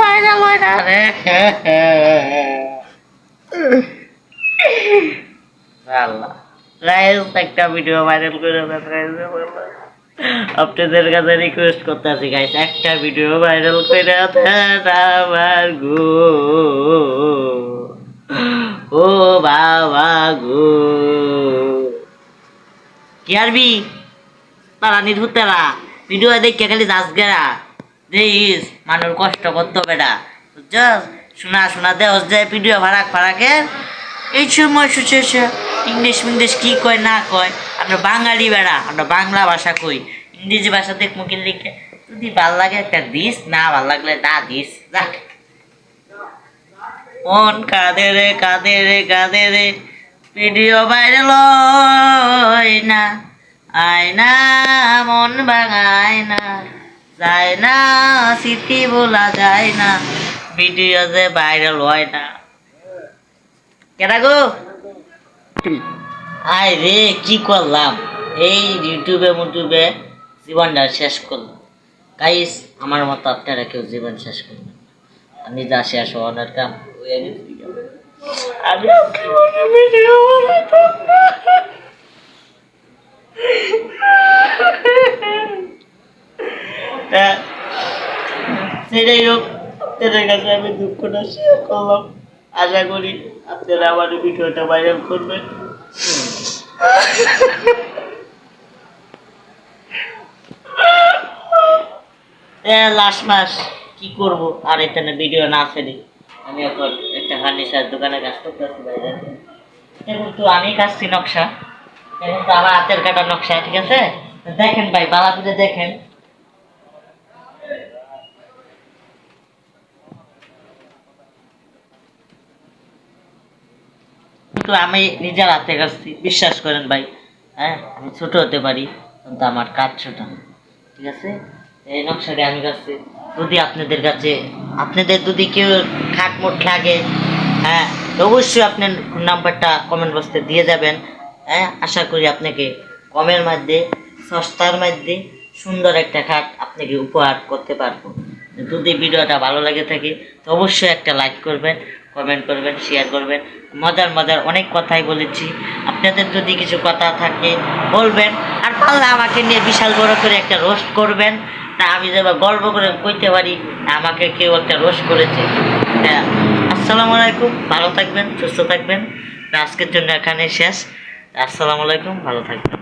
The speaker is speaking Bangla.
হয় না। রে আল্লাহ। গাইস একটা ভিডিও ভাইরাল করে আমার গো। ও বাবা গো। কি আরবি? তারা নির্ভুত তারা। ভিডিও দেখে খালি দাস গেরা। দেইস মানুষ কষ্ট করতে না বুঝছস? শোনা শোনা দেওয়া যায় ভিডিও ফারাক ফারাকে। এই সময় সুচেছে ইংলিশ মিংলিশ কি কয়, না কয়, আমরা বাঙালি বেড়া, আমরা বাংলা ভাষা কই। ইংরেজি ভাষা দেখ মুখে লিখে? যদি ভালো লাগে একটা দিস, না ভালো লাগলে না দিস রাখ মন কাঁদে রে কাঁদে রে কাঁদে রে ভিডিও ভাইরাল হয় না আয় না, মন ভাঙায় না। যায় না স্মৃতি বলা যায় না, ভিডিও যে ভাইরাল হয় না। কেটা গো? আয় রে, কি করলাম? এই ইউটিউবে মুটিউবে জীবনটা শেষ করলাম। গাইস আমার মতো আপনারা কেউ জীবন শেষ করবেন আমি যা শেষ হওয়ার কাম আমি জীবনে ভিডিও বানাতাম না। তা, সেটাই হোক আপনাদের কাছে আমি দুঃখটা শেয়ার করলাম। আশা করি আপনারা আমার ভিডিওটা ভাইরাল করবেন। লাস্ট মাস কি করব? আর এখানে ভিডিও না ছেড়ে আমি এখন একটা ফার্নিচার দোকানে কাজ করতেছি বাইরে এখন তো আমি কাটছি নকশা। এখন তো আমার হাতের কাটা নকশা ঠিক আছে? দেখেন ভাই বালা করে দেখেন। কিন্তু আমি নিজের হাতে কাটছি বিশ্বাস করেন ভাই হ্যাঁ? আমি ছোট হতে পারি, কিন্তু আমার কাজ ছোট। ঠিক আছে? এই নকশাটা আমি কাছে যদি আপনাদের কাছে, আপনাদের যদি কেউ খাটমোট লাগে হ্যাঁ? অবশ্যই আপনার নাম্বারটা কমেন্ট বক্সে দিয়ে যাবেন হ্যাঁ? আশা করি আপনাকে কমের মধ্যে, সস্তার মধ্যে সুন্দর একটা খাট আপনাকে উপহার করতে পারব। যদি ভিডিওটা ভালো লাগে থাকে, তো অবশ্যই একটা লাইক করবেন। কমেন্ট করবেন শেয়ার করবেন। মজার মজার অনেক কথাই বলেছি। আপনাদের যদি কিছু কথা থাকে, বলবেন। আর পারলে আমাকে নিয়ে বিশাল বড় করে একটা রোস্ট করবেন। তা আমি যেন গর্ব করে কইতে পারি, আমাকে কেউ একটা রোস্ট করেছে। হ্যাঁ। আসসালামু আলাইকুম। ভালো থাকবেন, সুস্থ থাকবেন। আজকের জন্য এখানে শেষ। আসসালামু আলাইকুম। ভালো থাকবেন।